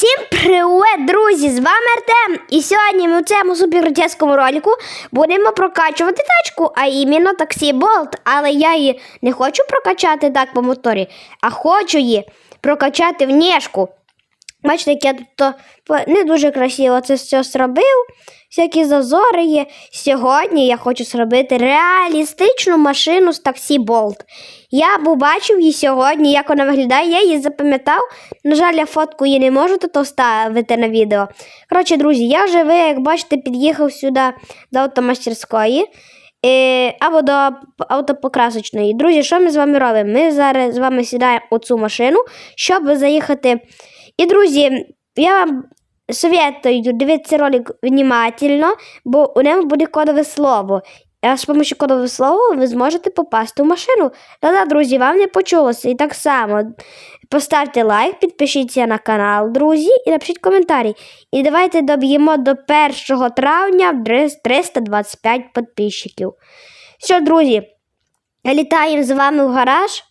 Всім привіт, друзі! З вами Артем. І сьогодні ми в цьому суперчеському ролику будемо прокачувати тачку, а іменно таксі Болт. Але я її не хочу прокачати так по моторі, а хочу її прокачати в нєшку. Бачите, як я тут не дуже красиво це все зробив. Всякі зазори є. Сьогодні я хочу зробити реалістичну машину з таксі Болт. Я був бачив її сьогодні, як вона виглядає, я її запам'ятав. На жаль, я фотку її не можу тут вставити на відео. Коротше, друзі, я вже, ви, як бачите, під'їхав сюди до автомастерської е, або до автопокрасочної. Друзі, що ми з вами робимо? Ми зараз з вами сідаємо у цю машину, щоб заїхати. І, друзі, я вам советую дивитися ролик внимательно, бо у ньому буде кодове слово. А з допомогою кодового слова ви зможете попасти в машину. Да-да, друзі, вам не почулося. І так само поставте лайк, підпишіться на канал, друзі, і напишіть коментарі. І давайте доб'ємо до 1 травня 325 підписчиків. Все, друзі, літаємо з вами в гараж.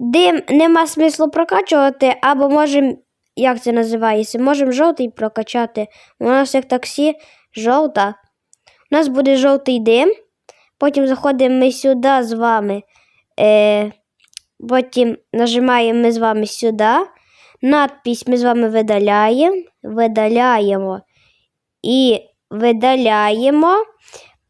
Дим нема смислу прокачувати, або можемо, як це називається, можемо жовтий прокачати. У нас як таксі жовта. У нас буде жовтий дим. Потім заходимо ми сюди з вами. Е, потім нажимаємо ми з вами сюди. Надпись ми з вами видаляємо. Видаляємо і видаляємо.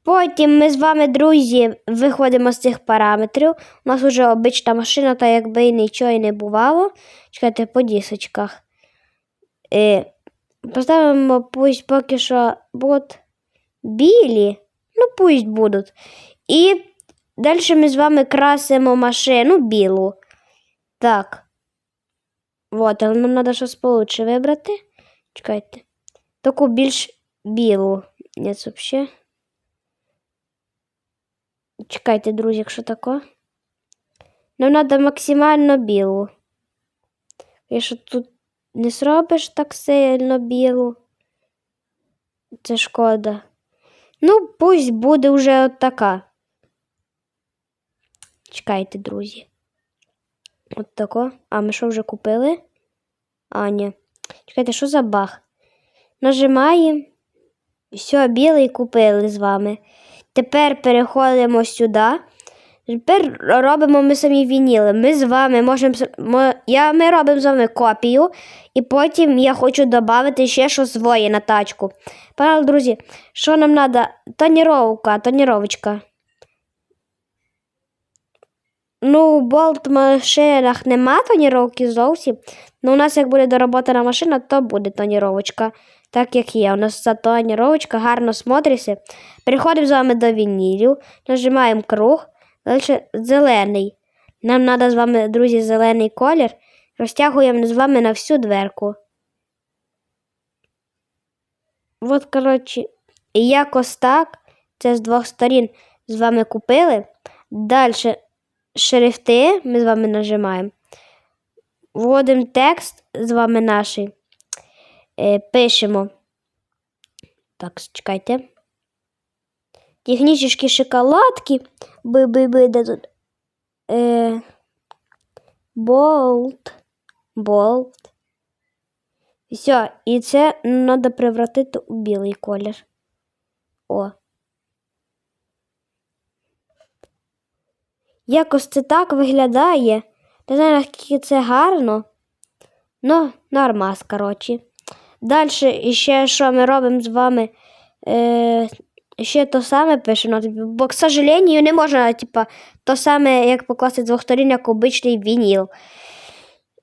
Потім ми з вами, друзі, виходимо з цих параметрів. У нас вже обична машина, та якби нічого і не бувало. Чекайте, по дісочках. Е, поставимо пусть поки що будуть білі. Ну, пусть будуть. І далі ми з вами красимо машину білу. Так. Вот, але нам треба щось получше вибрати. Чекайте. Таку більш білу. Ні, взагалі. Чекайте, друзі, якщо тако. Нам треба максимально білу. Якщо тут не зробиш так сильно білу, це шкода. Ну, пусть буде вже от така. Чекайте, друзі. От тако. А ми що вже купили? А, ні. Чекайте, що за баг? Нажимаємо. Все, білий купили з вами. Тепер переходимо сюди. Тепер робимо ми самі вініли. Ми з вами можемо. з- Я, ми робимо з вами копію, і потім я хочу додати ще щось своє на тачку. Пане, друзі, що нам треба? Тоніровка, тоніровочка. Ну, в болт машинах нема тоніровки зовсім. Ну, у нас як буде доработана машина, то буде тоніровочка. Так як є. У нас ця тоніровочка гарно смотриться. Переходимо з вами до вінілів, нажимаємо круг, далі зелений. Нам треба з вами, друзі, зелений колір. Розтягуємо з вами на всю дверку. От, коротше, якось так. Це з двох сторін з вами купили. Далі шрифти ми з вами нажимаємо. Вводимо текст з вами наш. Е, пишемо. Так, чекайте. Технічні шоколадки. Би-би-би, де тут? Е, болт. Болт. Все, і це треба превратити у білий колір. О. Якось це так виглядає. Не знаю, наскільки це гарно. Ну, нормас, коротше. Далі ще що ми робимо з вами? Е, ще то саме пишемо. Бо, к сожалению, не можна, типа, то саме, як покласти з двох сторін, як обичний вініл.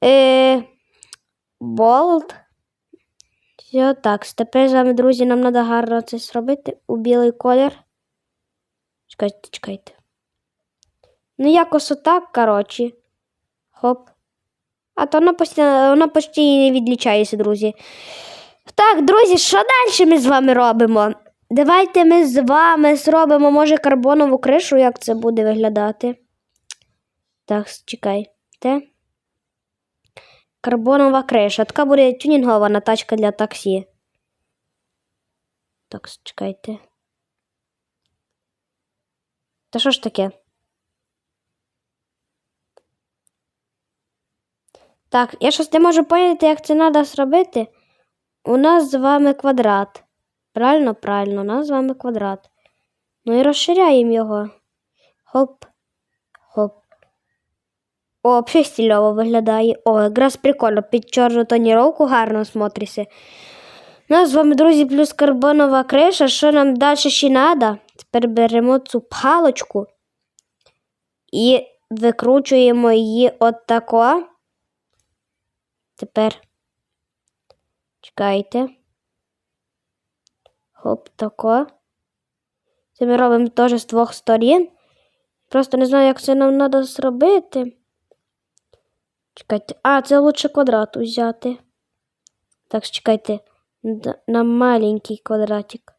Е, болт. Все так. Тепер з вами, друзі, нам треба гарно це зробити у білий колір. Чекайте, чекайте. Ну, якось отак, коротше. Хоп. А то воно постійно, воно почти не відлічається, друзі. Так, друзі, що далі ми з вами робимо? Давайте ми з вами зробимо, може, карбонову кришу, як це буде виглядати. Так, чекайте. Карбонова криша. Така буде тюнінгована тачка для таксі. Так, чекайте. Та що ж таке? Так, я щось не можу поняти, як це треба зробити. У нас з вами квадрат. Правильно, правильно, у нас з вами квадрат. Ну і розширяємо його. Хоп, хоп. О, взагалі стильово виглядає. О, якраз прикольно. Під чорну тоніровку гарно смотриться. Нас з вами, друзі, плюс карбонова криша. Що нам далі ще треба? Тепер беремо цю палочку і викручуємо її от. Тепер чекайте. Хоп, тако. Це ми робимо теж з двох сторін. Просто не знаю, як це нам треба зробити. Чекайте. А, це лучше квадрат взяти. Так, чекайте. На маленький квадратик.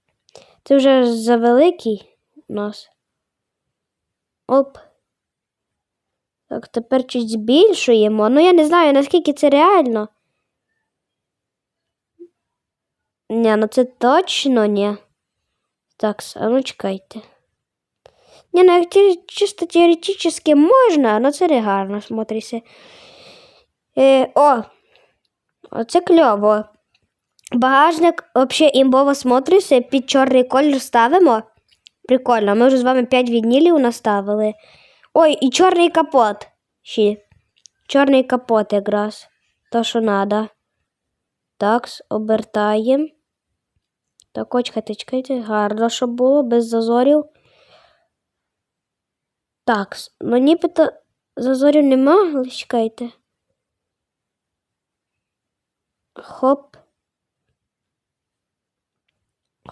Це вже за великий у нас. Оп. Так, тепер чуть збільшуємо. Ну, я не знаю, наскільки це реально. Ні, ну це точно ні. Так, а ну чекайте. Ні, ну як чисто теоретично можна, але це не гарно смотриться. Е, о, оце кльово. Багажник взагалі імбово смотриться, під чорний колір ставимо. Прикольно, ми вже з вами 5 віднілів наставили. Ой, і чорний капот. Ще. Чорний капот якраз. То, що треба. Так, обертаємо. Так, ось, чекайте, гарно, щоб було, без зазорів. Так, ну нібито зазорів нема, але чекайте. Хоп.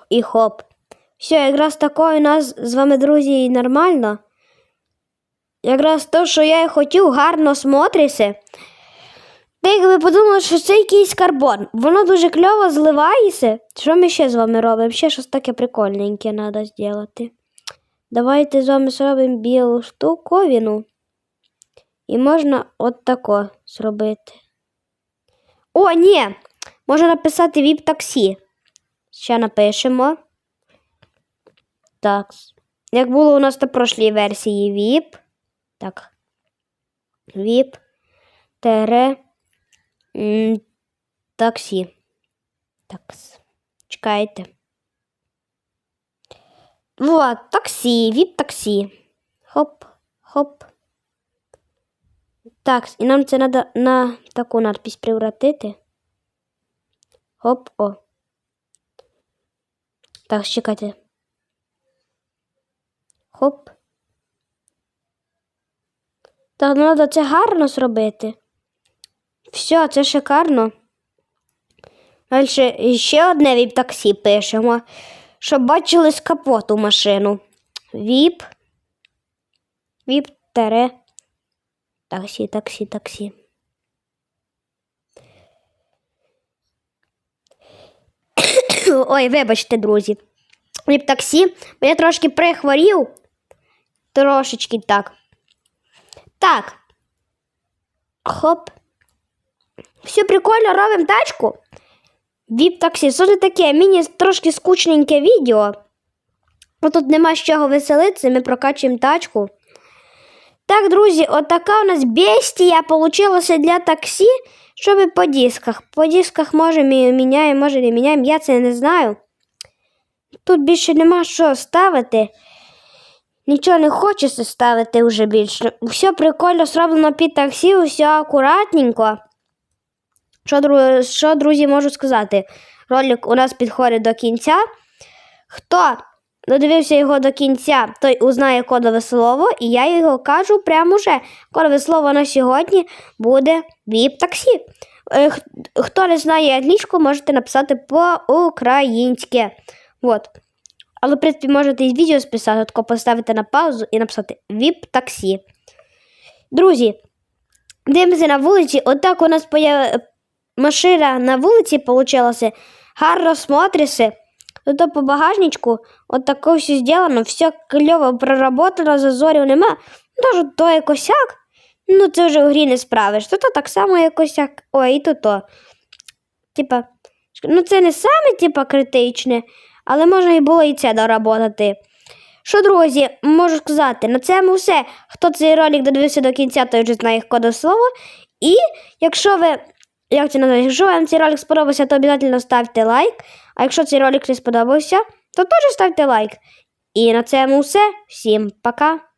І хоп. Все, якраз такое у нас з вами, друзі, і нормально. Якраз то, що я і хотів, гарно смотриться. Деякі ви подумали, що це якийсь карбон. Воно дуже кльово зливається. Що ми ще з вами робимо? Ще щось таке прикольненьке треба зробити. Давайте з вами зробимо білу штуковину. І можна от тако зробити. О, ні! Можна написати віп таксі. Ще напишемо. Так. Як було у нас на прошлій версії VIP. Так. VIP. Тере. Таксі. Такс. Чекайте. Вот, таксі, VIP таксі. Хоп, хоп. Так, і нам це треба на таку надпись превратити. Хоп, о. Так, чекайте. Хоп. Так, ну треба це гарно зробити. Все, це шикарно. Далі ще одне віп таксі пишемо, щоб бачили з капоту машину. Віп. Віп тере. Таксі, таксі, таксі. Ой, вибачте, друзі. Віп таксі. Я трошки прихворів. Трошечки так. Так. Хоп. Все прикольно, робимо тачку. Віп таксі. Що це таке? Мені трошки скучненьке відео. Бо тут нема з чого веселитися, ми прокачуємо тачку. Так, друзі, отака у нас бестія получилася для таксі, щоб по дисках. По дисках може ми міняємо, може не міняємо, я це не знаю. Тут більше нема що ставити. Нічого не хочеться ставити вже більше. Все прикольно зроблено під таксі, все акуратненько. Що, що, друзі, можу сказати? Ролик у нас підходить до кінця. Хто додивився його до кінця, той узнає кодове слово, і я його кажу прямо вже. Кодове слово на сьогодні буде віп таксі. Е, Хто не знає англійську, можете написати по-українськи. Вот. Але, в принципі, можете і відео списати, тако поставити на паузу і написати віп таксі. Друзі, дивимося на вулиці. Отак у нас появ... машина на вулиці получилася. Гарно смотриться. Тут по багажничку от таке все зроблено, все кльово проработано, зазорів нема. Даже то є ну це вже в грі не справиш. То, так само є косяк. Ой, і то то. Типа, ну це не саме типа, критичне, але можна і було і це доработати. Що, друзі, можу сказати, на цьому все. Хто цей ролик додивився до кінця, той вже знає кодове слово. І якщо ви, як це називається, якщо вам цей ролик сподобався, то обов'язково ставте лайк. А якщо цей ролик не сподобався, то теж ставте лайк. І на цьому все. Всім пока!